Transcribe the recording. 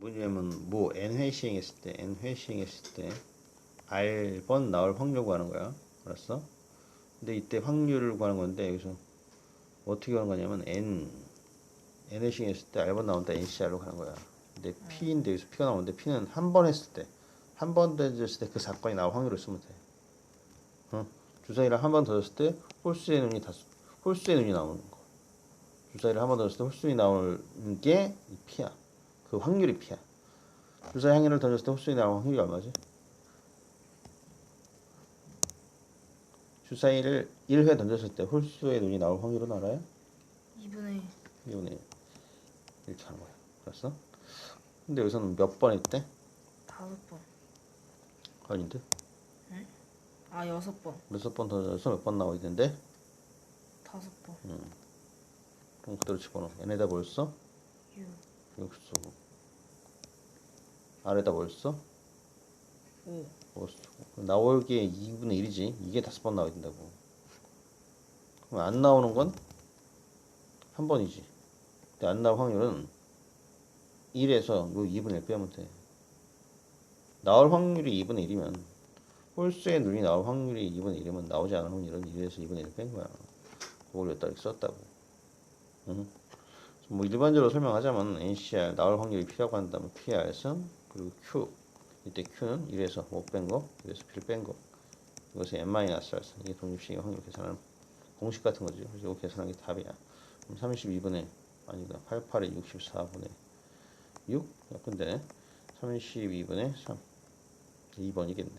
뭐냐면 뭐 n회 시행했을 때 n회 시행했을 때 r번 나올 확률 구하는 거야. 알았어? 근데 이때 확률을 구하는 건데 여기서 어떻게 하는 거냐면 n n회 시행했을 때 r번 나온다 ncr로 가는 거야. 근데 p인데 여기서 p가 나오는데 p는 한 번 했을 때 한 번 던졌을 때 그 사건이 나올 확률을 쓰면 돼. 어? 주사위를 한 번 던졌을 때 홀수의 눈이 다 홀수의 눈이 나오는 거. 주사위를 한 번 던졌을 때 홀수이 나오는 게이 p야 그 확률이 p야 주사위 한 개를 던졌을 때 홀수이 나오는 확률이 얼마지? 주사위를 1회 던졌을 때 홀수의 눈이 나올 확률은 알아요? 2분의 1분의 1 이렇게 하는 거야 알았어? 근데 여기서는 몇 번 했대? 다섯 번. 아닌데? 아 여섯 번. 여섯 번 던져서 몇 번 나와 있는데? 다섯 번. 그럼 그대로 집어넣어 얘네다 뭘 써? 6. 6 쓰고 아래다 뭘 써? 5. 5 쓰고 나올게 2분의 1이지. 이게 다섯 번 나와야 된다고. 그럼 안 나오는 건 한 번이지. 근데 안 나올 확률은 1에서 요 2분의 1 빼면 돼. 나올 확률이 2분의 1이면 홀수의 눈이 나올 확률이 2분의 1이면 나오지 않은 확률은 1에서 2분의 1 뺀 거야. 그걸 여기다 이렇게 썼다고. 응? 뭐 일반적으로 설명하자면 NCR 나올 확률이 P라고 한다면 PR선 그리고 Q 이때 Q는 1에서 5뺀 거, 1에서 P를 뺀 거. 이것을 n-r선 이게 독립식의 확률 계산하는 공식 같은 거지. 그래서 이거 계산하는 게 답이야. 그럼 32분의 아니다. 88에 64분의 6. 근데 32분의 3. 2번이겠네.